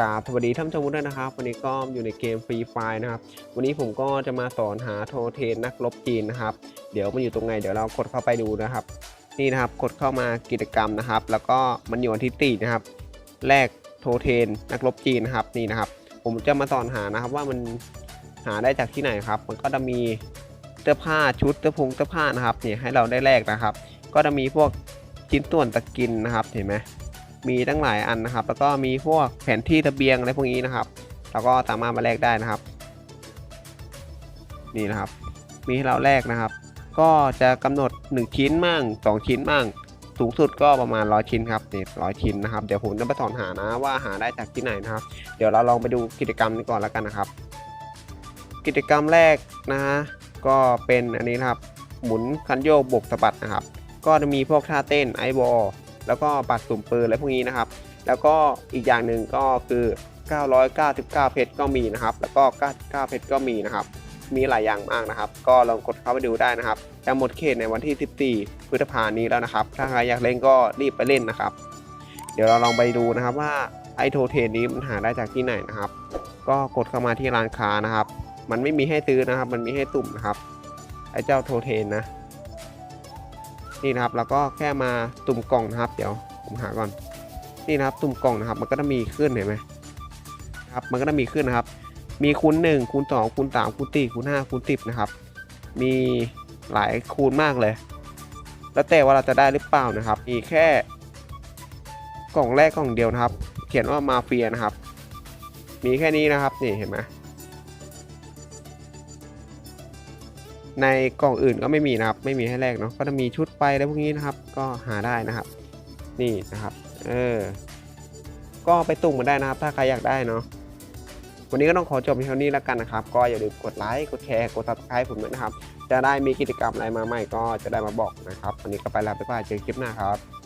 กาบสวัสดีท่านชมทุกท่านนะครับ วันนี้ก็อยู่ในเกมฟรีไฟนะครับ วันนี้ผมก็จะมาสอนหาโทเทนนักรบจีนนะครับ เดี๋ยวมันอยู่ตรงไหนเดี๋ยวเรากดเข้าไปดูนะครับ นี่นะครับกดเข้ามากิจกรรมนะครับ แล้วก็มันอยู่วันที่ตีนะครับแลกโทเทนนักรบจีนนะครับนี่นะครับ ผมจะมาสอนหานะครับว่ามันหาได้จากที่ไหนครับ มันก็จะมีเสื้อผ้าชุดเสื้อผงเสื้อผ้านะครับเนี่ยให้เราได้แลกนะครับ ก็จะมีพวกชิ้นส่วนตะกินนะครับเห็นไหม มีตั้งหลายอันนะครับ แล้วก็มีพวกแผนที่ทะเบียงอะไรพวกนี้นะครับ เราก็สามารถมาแลกได้นะครับ นี่นะครับ มีให้เราแลกนะครับ ก็จะกำหนด 1 ชิ้นมั่ง2 ชิ้นมั่งสูงสุดก็ประมาณร้อยชิ้นครับนี่ร้อยชิ้นนะครับ เดี๋ยวผมจะไปสอนหานะว่าหาได้จากที่ไหนนะครับ เดี๋ยวเราลองไปดูกิจกรรมนี้ก่อนแล้วกันนะครับ กิจกรรมแรกนะฮะก็เป็นอันนี้นะครับ หมุนคันโยกบกสะบัดนะครับ ก็จะมีพวกท่าเต้นไอบอล แล้วก็ปัดสุ่มปืนอะไรพวกนี้นะครับ แล้วก็อีกอย่างหนึ่งก็คือ 999 เพชรก็มีนะครับ แล้วก็ 99 เพชรก็มีนะครับ มีหลายอย่างมากนะครับ ก็ลองกดเข้าไปดูได้นะครับจะหมดเขตในวันที่ 14 พฤษภานี้แล้วนะครับ ถ้าใครอยากเล่นก็รีบไปเล่นนะครับ เดี๋ยวเราลองไปดูนะครับว่าไอโทเทนนี้มันหาได้จากที่ไหนนะครับ ก็กดเข้ามาที่ร้านค้านะครับ มันไม่มีให้ซื้อนะครับ มันมีให้ตุ่มนะครับ ไอเจ้าโทเทนนะ นี่นะครับแล้วก็แค่มาตุ่มกล่องนะครับ เดี๋ยวผมหาก่อนนี่นะครับตุ่มกล่องนะครับ มันก็จะมีขึ้นเห็นไหมครับมันก็จะมีขึ้นนะครับ มีคูณ1คูณ2คูณ3คูณ4คูณ5คูณ10นะครับ มีหลายคูณมากเลย แล้วแต่ว่าเราจะได้หรือเปล่านะครับ มีแค่กล่องแรกกล่องเดียวนะครับ เขียนว่ามาเฟียนะครับ มีแค่นี้นะครับนี่เห็นไหม ในกล่องอื่นก็ไม่มีนะครับ ไม่มีให้แลกเนาะก็จะมีชุดไปอะไรพวกนี้นะครับ ก็หาได้นะครับ นี่นะครับ เออ ก็ไปตุ่มมาได้นะครับ ถ้าใครอยากได้เนาะวันนี้ก็ต้องขอจบเท่านี้แล้วกันนะครับ ก็อย่าลืมกดไลค์กดแชร์กดติดตามผมด้วยนะครับ จะได้มีกิจกรรมอะไรมาใหม่ก็จะได้มาบอกนะครับ วันนี้ก็ไปแล้วบ๊ายบายเจอกันคลิปหน้าครับ